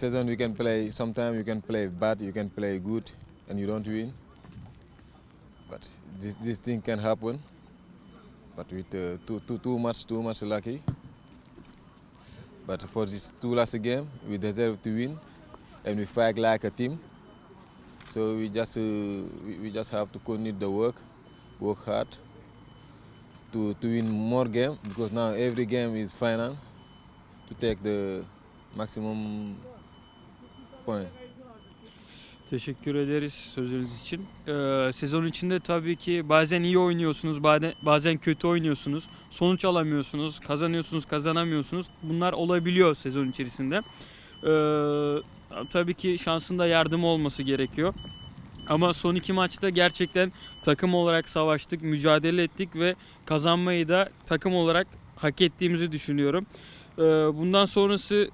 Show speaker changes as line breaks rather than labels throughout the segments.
season you can play. Sometimes you can play bad, you can play good, and you don't win. But this this thing can happen. But with uh, too too too much too much lucky. But for this two last game, we deserve to win, and we fight like a team. So we just uh, we, just have to continue the work, work hard to to win more game because now every game is final to take the maximum point.
Teşekkür ederiz sözünüz için. Ee, sezon içinde tabii ki bazen iyi oynuyorsunuz, bazen, bazen kötü oynuyorsunuz. Sonuç alamıyorsunuz, kazanıyorsunuz, kazanamıyorsunuz. Bunlar olabiliyor sezon içerisinde. Ee, tabii ki şansın da yardımı olması gerekiyor. Ama son iki maçta gerçekten takım olarak savaştık, mücadele ettik ve kazanmayı da takım olarak hak ettiğimizi düşünüyorum. Ee, bundan sonrası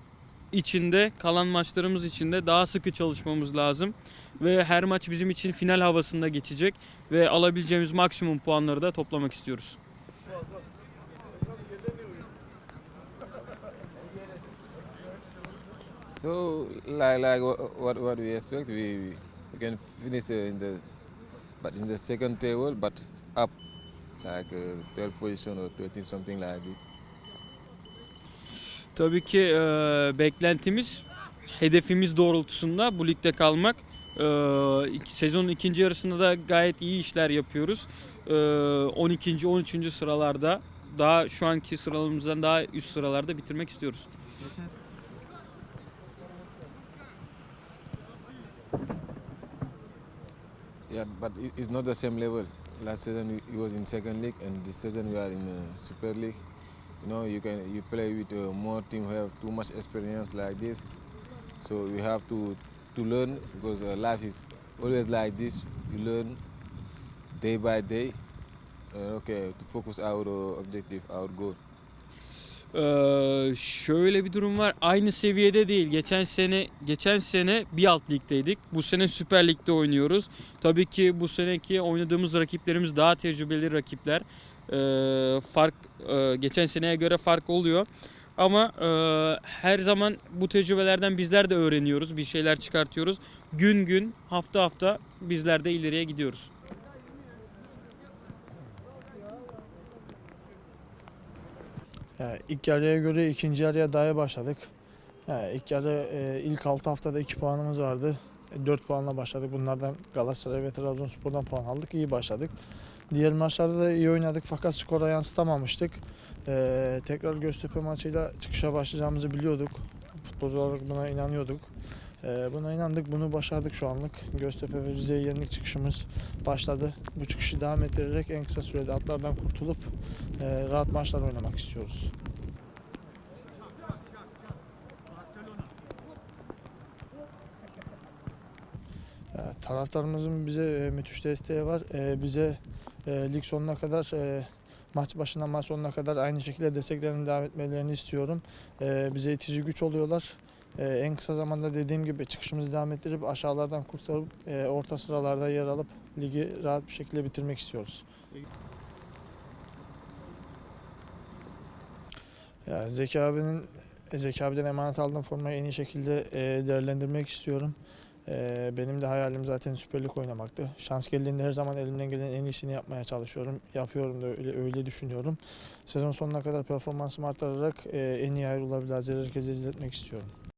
içinde kalan maçlarımız içinde daha sıkı çalışmamız lazım ve her maç bizim için final havasında geçecek ve alabileceğimiz maksimum puanları da toplamak istiyoruz.
So like like wha- what what we expect, we we can finish in the but in the second table, but up like uh, 12 position or 13 something like it.
Tabii ki e, beklentimiz hedefimiz doğrultusunda bu ligde kalmak. E, sezonun ikinci yarısında da gayet iyi işler yapıyoruz. E, 12. 13. sıralarda daha şu anki sıralamamızdan daha üst sıralarda bitirmek istiyoruz.
Yeah, but it- it's not the same level. Last season he was in second league, and this season we are in uh, Super League. You know, you can you play with uh, more team who have too much experience like this. So we have to to learn because uh, life is always like this. You learn day by day. Uh, okay, to focus our objective, our goal.
Ee, şöyle bir durum var. Aynı seviyede değil. Geçen sene geçen sene bir alt ligdeydik. Bu sene Süper Lig'de oynuyoruz. Tabii ki bu seneki oynadığımız rakiplerimiz daha tecrübeli rakipler. Ee, fark e, geçen seneye göre fark oluyor. Ama e, her zaman bu tecrübelerden bizler de öğreniyoruz. Bir şeyler çıkartıyoruz. Gün gün, hafta hafta bizler de ileriye gidiyoruz.
Yani ilk yarıya göre ikinci yarıya daha başladık. Yani ilk yarı e, ilk 6 haftada 2 puanımız vardı. 4 puanla başladık. Bunlardan Galatasaray ve Trabzonspor'dan puan aldık. İyi başladık. Diğer maçlarda da iyi oynadık fakat skora yansıtamamıştık. E, tekrar Göztepe maçıyla çıkışa başlayacağımızı biliyorduk. Futbolcu olarak buna inanıyorduk. E, buna inandık, bunu başardık şu anlık. Göztepe ve Rize'ye yenilik çıkışımız başladı. Bu çıkışı devam ettirerek en kısa sürede atlardan kurtulup e, rahat maçlar oynamak istiyoruz. Ya, taraftarımızın bize e, müthiş desteği var. E, bize e, lig sonuna kadar maç başına maç sonuna kadar aynı şekilde desteklerini devam etmelerini istiyorum. Bize itici güç oluyorlar. E, en kısa zamanda dediğim gibi çıkışımızı devam ettirip aşağılardan kurtarıp e, orta sıralarda yer alıp ligi rahat bir şekilde bitirmek istiyoruz. Ya Zeki abinin Zeki abiden emanet aldığım formayı en iyi şekilde e, değerlendirmek istiyorum. E, benim de hayalim zaten Süper Lig oynamaktı. Şans geldiğinde her zaman elimden gelen en iyisini yapmaya çalışıyorum. Yapıyorum da öyle, öyle düşünüyorum. Sezon sonuna kadar performansımı arttırarak e, en iyi Ayrullah Bilazer herkese izletmek istiyorum.